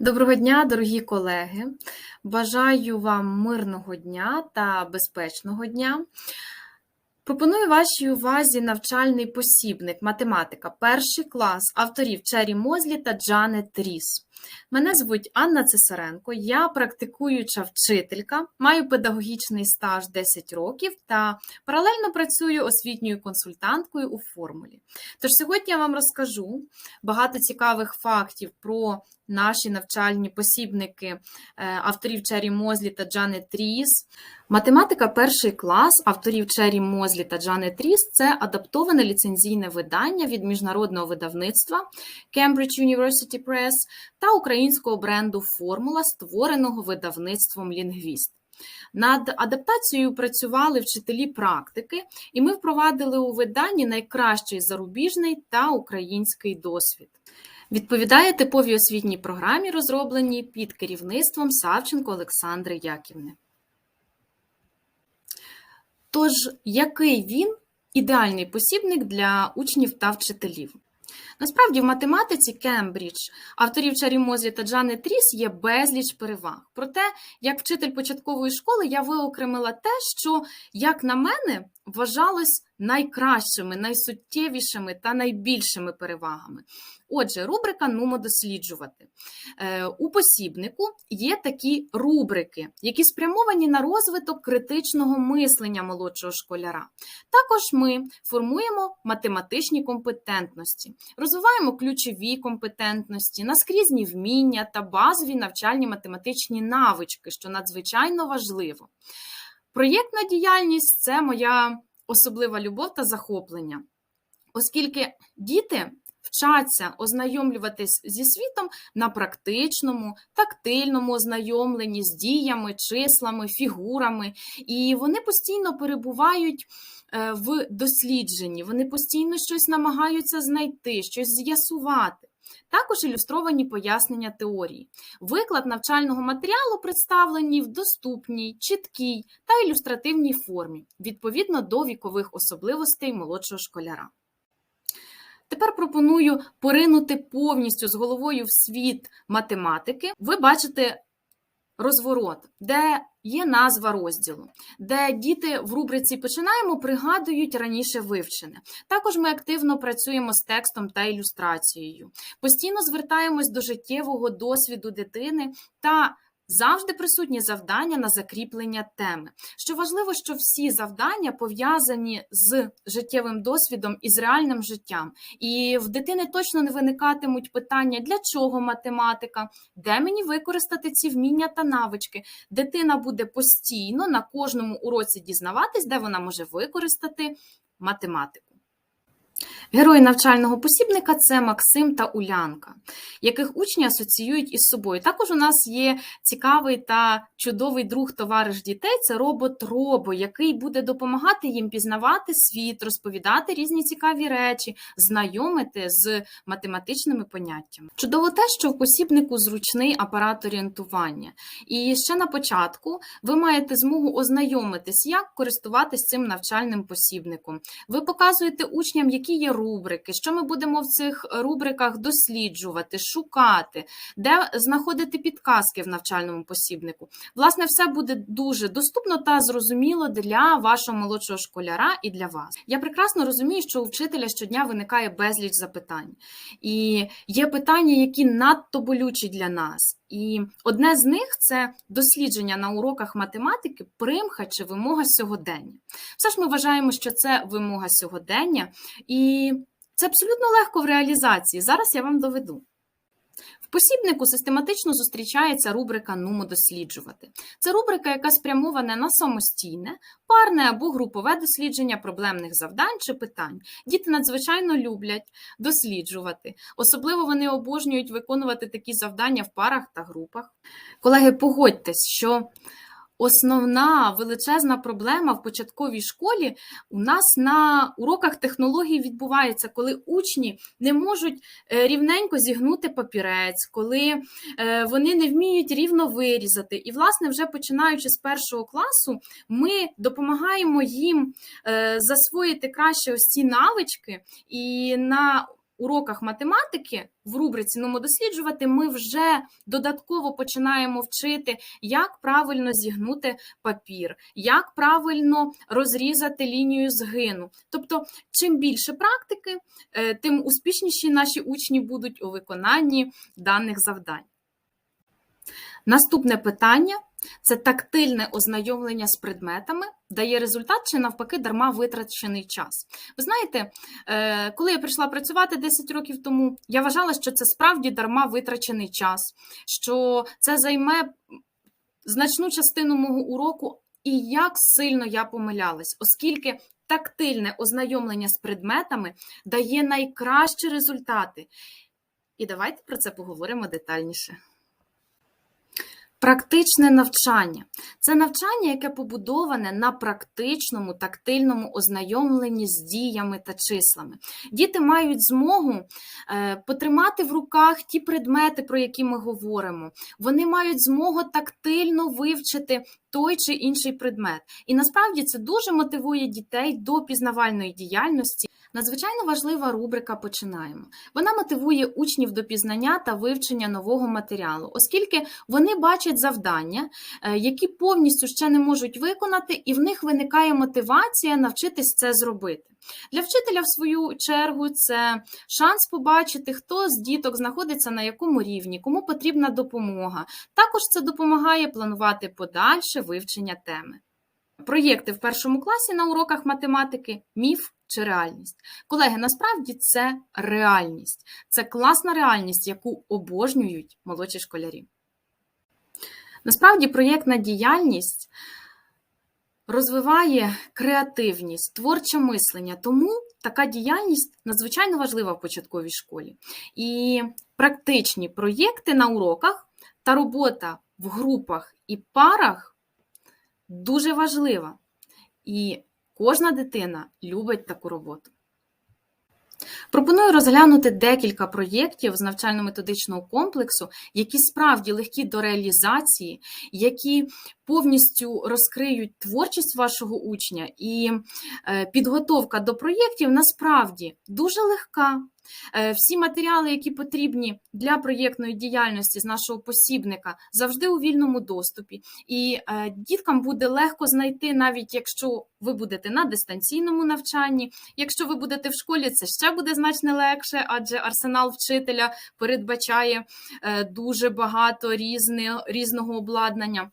Доброго дня, дорогі колеги. Бажаю вам мирного дня та безпечного дня. Пропоную вашій увазі навчальний посібник математика, перший клас авторів Чері Мозлі та Джанет Ріс. Мене звуть Анна Цесаренко, я практикуюча вчителька, маю педагогічний стаж 10 років та паралельно працюю освітньою консультанткою у формулі. Тож сьогодні я вам розкажу багато цікавих фактів про наші навчальні посібники е, авторів Чері Мозлі та Джанет Ріс. Математика перший клас авторів Чері Мозлі та Джанет Ріс це адаптоване ліцензійне видання від міжнародного видавництва Cambridge University Press та українського бренду Формула, створеного видавництвом Лінгвіст. Над адаптацією працювали вчителі практики, і ми впровадили у виданні найкращий зарубіжний та український досвід. Відповідає типовій освітній програмі, розробленій під керівництвом Савченко Олександри Яківни. Тож, який він ідеальний посібник для учнів та вчителів? Насправді, в математиці Кембридж авторів Чарі Мозлі та Джани Тріс є безліч переваг. Проте, як вчитель початкової школи, я виокремила те, що, як на мене, вважалось найкращими, найсуттєвішими та найбільшими перевагами. Отже, рубрика Нумо досліджувати. Е, У посібнику є такі рубрики, які спрямовані на розвиток критичного мислення молодшого школяра. Також ми формуємо математичні компетентності, розвиваємо ключові компетентності, наскрізні вміння та базові навчальні математичні навички, що надзвичайно важливо. Проєктна діяльність це моя особлива любов та захоплення, оскільки діти вчаться ознайомлюватись зі світом на практичному, тактильному ознайомленні з діями, числами, фігурами, і вони постійно перебувають е, в дослідженні, вони постійно щось намагаються знайти, щось з'ясувати. Також ілюстровані пояснення теорії. Виклад навчального матеріалу представлений в доступній, чіткій та ілюстративній формі, відповідно до вікових особливостей молодшого школяра. Тепер пропоную поринути повністю з головою в світ математики. Ви бачите розворот, де є назва розділу, де діти в рубриці починаємо пригадують раніше вивчене. Також ми активно працюємо з текстом та ілюстрацією, постійно звертаємось до життєвого досвіду дитини та Завжди присутні завдання на закріплення теми. Що важливо, що всі завдання пов'язані з життєвим досвідом і з реальним життям. І в дитини точно не виникатимуть питання, для чого математика, де мені використати ці вміння та навички. Дитина буде постійно на кожному уроці дізнаватись, де вона може використати математику. Герої навчального посібника це Максим та Улянка, яких учні асоціюють із собою. Також у нас є цікавий та чудовий друг товариш дітей це робот Робо, який буде допомагати їм пізнавати світ, розповідати різні цікаві речі, знайомити з математичними поняттями. Чудово те, що в посібнику зручний апарат орієнтування. І ще на початку ви маєте змогу ознайомитись, як користуватись цим навчальним посібником. Ви показуєте учням, які є рубрики, що ми будемо в цих рубриках досліджувати, шукати, де знаходити підказки в навчальному посібнику. Власне, все буде дуже доступно та зрозуміло для вашого молодшого школяра і для вас. Я прекрасно розумію, що у вчителя щодня виникає безліч запитань, і є питання, які надто болючі для нас. І одне з них це дослідження на уроках математики, примха чи вимога сьогодення. Все ж ми вважаємо, що це вимога сьогодення, і це абсолютно легко в реалізації. Зараз я вам доведу. Посібнику систематично зустрічається рубрика Нумо досліджувати. Це рубрика, яка спрямована на самостійне, парне або групове дослідження проблемних завдань чи питань. Діти надзвичайно люблять досліджувати, особливо вони обожнюють виконувати такі завдання в парах та групах. Колеги, погодьтесь, що Основна величезна проблема в початковій школі у нас на уроках технологій відбувається, коли учні не можуть е, рівненько зігнути папірець, коли е, вони не вміють рівно вирізати. І, власне, вже починаючи з першого класу, ми допомагаємо їм е, засвоїти краще ось ці навички і на уроках математики в рубриці «Нумо досліджувати ми вже додатково починаємо вчити, як правильно зігнути папір, як правильно розрізати лінію згину. Тобто, чим більше практики, е, тим успішніші наші учні будуть у виконанні даних завдань. Наступне питання це тактильне ознайомлення з предметами, дає результат чи навпаки дарма витрачений час. Ви знаєте, е, коли я прийшла працювати 10 років тому, я вважала, що це справді дарма витрачений час, що це займе значну частину мого уроку, і як сильно я помилялась, оскільки тактильне ознайомлення з предметами дає найкращі результати. І давайте про це поговоримо детальніше. Практичне навчання це навчання, яке побудоване на практичному тактильному ознайомленні з діями та числами. Діти мають змогу е, потримати в руках ті предмети, про які ми говоримо. Вони мають змогу тактильно вивчити той чи інший предмет. І насправді це дуже мотивує дітей до пізнавальної діяльності. Надзвичайно важлива рубрика Починаємо. Вона мотивує учнів до пізнання та вивчення нового матеріалу, оскільки вони бачать завдання, е, які повністю ще не можуть виконати, і в них виникає мотивація навчитись це зробити. Для вчителя, в свою чергу, це шанс побачити, хто з діток знаходиться на якому рівні, кому потрібна допомога. Також це допомагає планувати подальше вивчення теми. Проєкти в першому класі на уроках математики міф чи реальність. Колеги, насправді це реальність. Це класна реальність, яку обожнюють молодші школярі. Насправді, проєктна діяльність розвиває креативність, творче мислення, тому така діяльність надзвичайно важлива в початковій школі. І практичні проєкти на уроках та робота в групах і парах дуже важлива. І кожна дитина любить таку роботу. Пропоную розглянути декілька проєктів з навчально-методичного комплексу, які справді легкі до реалізації, які повністю розкриють творчість вашого учня, і е, підготовка до проєктів насправді дуже легка. Е, Всі матеріали, які потрібні для проєктної діяльності з нашого посібника, завжди у вільному доступі. І е, діткам буде легко знайти, навіть якщо ви будете на дистанційному навчанні. Якщо ви будете в школі, це ще буде значно легше, адже арсенал вчителя передбачає дуже багато різного обладнання.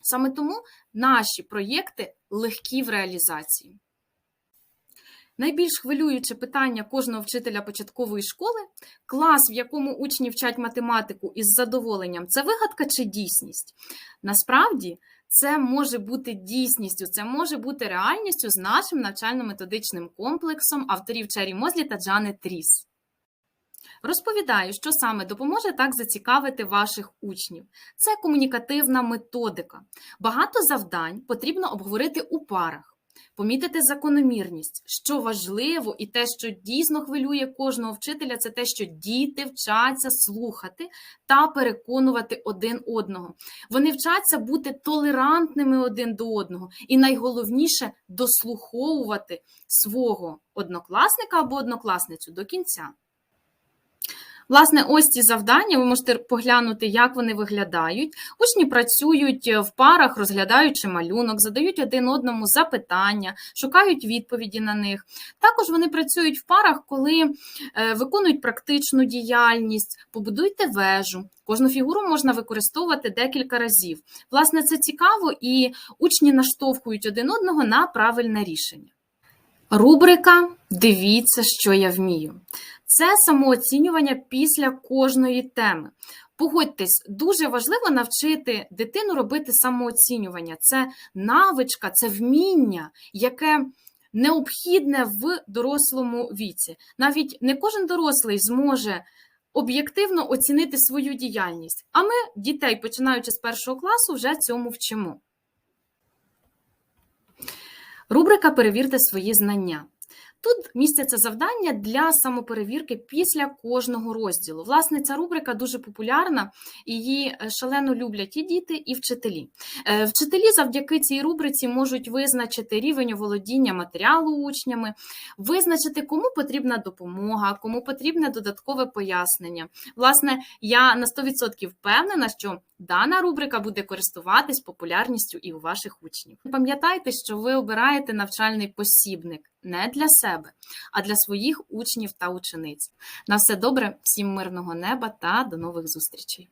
Саме тому наші проєкти легкі в реалізації. Найбільш хвилююче питання кожного вчителя початкової школи клас, в якому учні вчать математику із задоволенням, це вигадка чи дійсність? Насправді, це може бути дійсністю, це може бути реальністю з нашим навчально-методичним комплексом авторів Чері Мозлі та Джани Тріс. Розповідаю, що саме допоможе так зацікавити ваших учнів. Це комунікативна методика. Багато завдань потрібно обговорити у парах. Помітити закономірність, що важливо, і те, що дійсно хвилює кожного вчителя, це те, що діти вчаться слухати та переконувати один одного. Вони вчаться бути толерантними один до одного, і найголовніше дослуховувати свого однокласника або однокласницю до кінця. Власне, ось ці завдання, ви можете поглянути, як вони виглядають. Учні працюють в парах, розглядаючи малюнок, задають один одному запитання, шукають відповіді на них. Також вони працюють в парах, коли е, виконують практичну діяльність, побудуйте вежу. Кожну фігуру можна використовувати декілька разів. Власне, це цікаво, і учні наштовхують один одного на правильне рішення. Рубрика Дивіться, що я вмію. Це самооцінювання після кожної теми. Погодьтесь, дуже важливо навчити дитину робити самооцінювання. Це навичка, це вміння, яке необхідне в дорослому віці. Навіть не кожен дорослий зможе об'єктивно оцінити свою діяльність. А ми дітей, починаючи з першого класу, вже цьому вчимо. Рубрика Перевірте свої знання. Тут містяться завдання для самоперевірки після кожного розділу. Власне, ця рубрика дуже популярна, її е, шалено люблять і діти, і вчителі. Е, Вчителі завдяки цій рубриці можуть визначити рівень оволодіння матеріалу учнями, визначити, кому потрібна допомога, кому потрібне додаткове пояснення. Власне, я на 100% впевнена, що дана рубрика буде користуватись популярністю і у ваших учнів. Пам'ятайте, що ви обираєте навчальний посібник не для себе, а для своїх учнів та учениць. На все добре, всім мирного неба та до нових зустрічей!